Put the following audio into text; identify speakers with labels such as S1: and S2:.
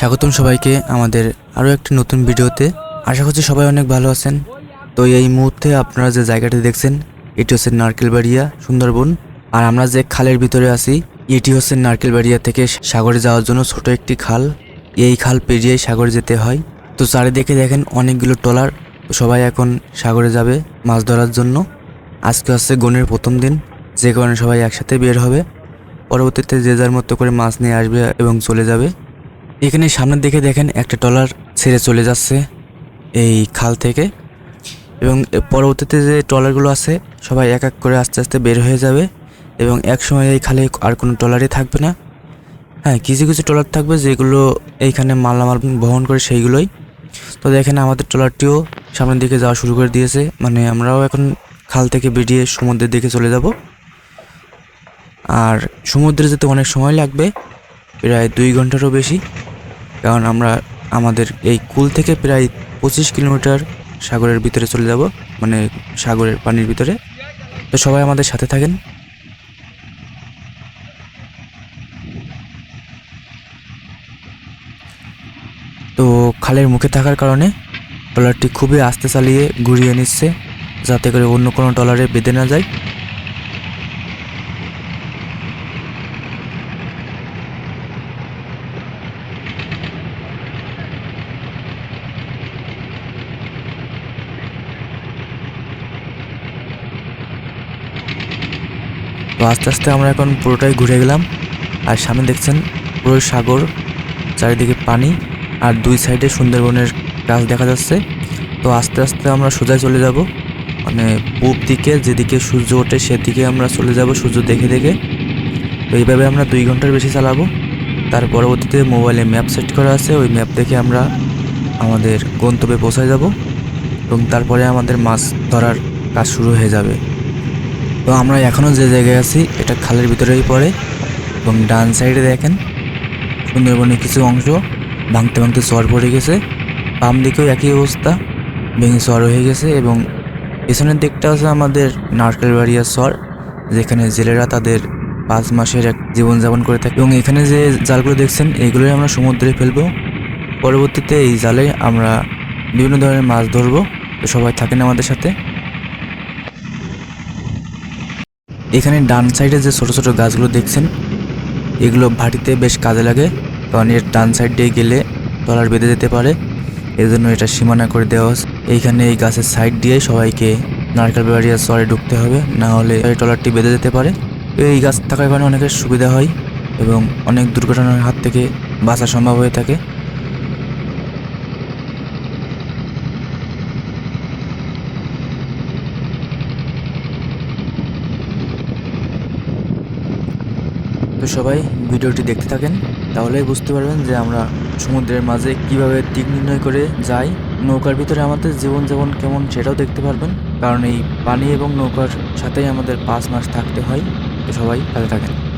S1: স্বাগতম সবাইকে আমাদের আরও একটি নতুন ভিডিওতে। আশা করছি সবাই অনেক ভালো আছেন। তো এই মুহূর্তে আপনারা যে জায়গাটি দেখছেন, এটি হচ্ছে নারকেলবাড়িয়া সুন্দরবন। আর আমরা যে খালের ভিতরে আছি, এটি হচ্ছে নারকেলবাড়িয়া থেকে সাগরে যাওয়ার জন্য ছোট একটি খাল। এই খাল পেরিয়ে সাগরে যেতে হয়। তো চারিদিকে দেখেন অনেকগুলো ট্রলার সবাই এখন সাগরে যাবে মাছ ধরার জন্য। আজকে হচ্ছে গনের প্রথম দিন, যে কারণে সবাই একসাথে বের হবে। পরবর্তীতে যে যার মতো করে মাছ নিয়ে আসবে এবং চলে যাবে। এখানে সামনের দিকে দেখেন একটা ট্রলার ছেড়ে চলে যাচ্ছে এই খাল থেকে। এবং পরবর্তীতে যে ট্রলারগুলো আছে, সবাই এক এক করে আস্তে আস্তে বের হয়ে যাবে। এবং এক সময় এই খালে আর কোনো ট্রলারই থাকবে না। হ্যাঁ কিছু কিছু ট্রলার থাকবে যেগুলো এইখানে মালামাল বহন করে সেইগুলোই। তো দেখেন আমাদের ট্রলারটিও সামনের দিকে যাওয়া শুরু করে দিয়েছে। মানে আমরাও এখন খাল থেকে বেরিয়ে সমুদ্রের দিকে চলে যাব। আর সমুদ্রে যেতে অনেক সময় লাগবে, প্রায় দুই ঘন্টারও বেশি। কারণ আমরা আমাদের এই কুল থেকে প্রায় পঁচিশ কিলোমিটার সাগরের ভিতরে চলে যাব মানে সাগরের পানির ভিতরে। তো সবাই আমাদের সাথে থাকেন। তো খালের মুখে থাকার কারণে ট্রলারটি খুবই আস্তে চালিয়ে ঘুরিয়ে নিচ্ছে, যাতে করে অন্য কোনো ট্রলারে বেঁধে না যায়। তো আস্তে আস্তে আমরা এখন পুরোটাই ঘুরে গেলাম। আর সামনে দেখছেন পুরো সাগর, চারিদিকে পানি আর দুই সাইডে সুন্দরবনের গাছ দেখা যাচ্ছে। তো আস্তে আস্তে আমরা সোজায় চলে যাব। মানে পূব দিকে যেদিকে সূর্য ওঠে সেদিকে আমরা চলে যাব সূর্য দেখে দেখে। তো এইভাবে আমরা দুই ঘণ্টার বেশি চালাবো। তার পরবর্তীতে মোবাইলে ম্যাপ সেট করা আছে। ওই ম্যাপ দেখে আমরা আমাদের গন্তব্যে পৌঁছায় যাব এবং তারপরে আমাদের মাছ ধরার কাজ শুরু হয়ে যাবে। তো আমরা এখনও যে জায়গায় আছি, এটা খালের ভিতরেই পড়ে। এবং ডান সাইডে দেখেন, সুন্দরবনের কিছু অংশ ভাঙতে ভাঙতে চর পড়ে গেছে। বাম দিকেও একই অবস্থা, ভেঙে চর হয়ে গেছে এবং পেছনের দিকটা আছে আমাদের নারকেল নারকেলবাড়িয়া চর যেখানে জেলেরা তাদের পাঁচ মাসের এক জীবনযাপন করে থাকে। এবং এখানে যে জালগুলো দেখছেন এইগুলোই আমরা সমুদ্রে ফেলব। পরবর্তীতে এই জালে আমরা বিভিন্ন ধরনের মাছ ধরবো। তো সবাই থাকেন আমাদের সাথে। এখানে ডান সাইডে যে ছোট ছোট গাছগুলো দেখছেন, এগুলো ভাটিতে বেশ কাজে লাগে। কারণ এর ডান সাইড দিয়ে গেলে ট্রলার বেঁধে যেতে পারে। এই জন্য এটা সীমানা করে দেওয়া হচ্ছে। এইখানে এই গাছের সাইড দিয়ে সবাইকে নারকেল বাড়িয়া চরে ঢুকতে হবে। না হলে এই ট্রলারটি বেঁধে যেতে পারে। এই গাছ থাকার কারণে অনেকের সুবিধা হয় এবং অনেক দুর্ঘটনার হাত থেকে বাঁচা সম্ভব হয়ে থাকে। তো সবাই, ভিডিওটি দেখতে থাকেন। তাহলেই বুঝতে পারবেন যে আমরা সমুদ্রের মাঝে কীভাবে দিক নির্ণয় করে যাই। নৌকার ভিতরে আমাদের জীবন যেমন কেমন সেটাও দেখতে পারবেন। কারণ এই পানি এবং নৌকার সাথেই আমাদের পাঁচ মাস থাকতে হয়। তো সবাই ভালো থাকেন।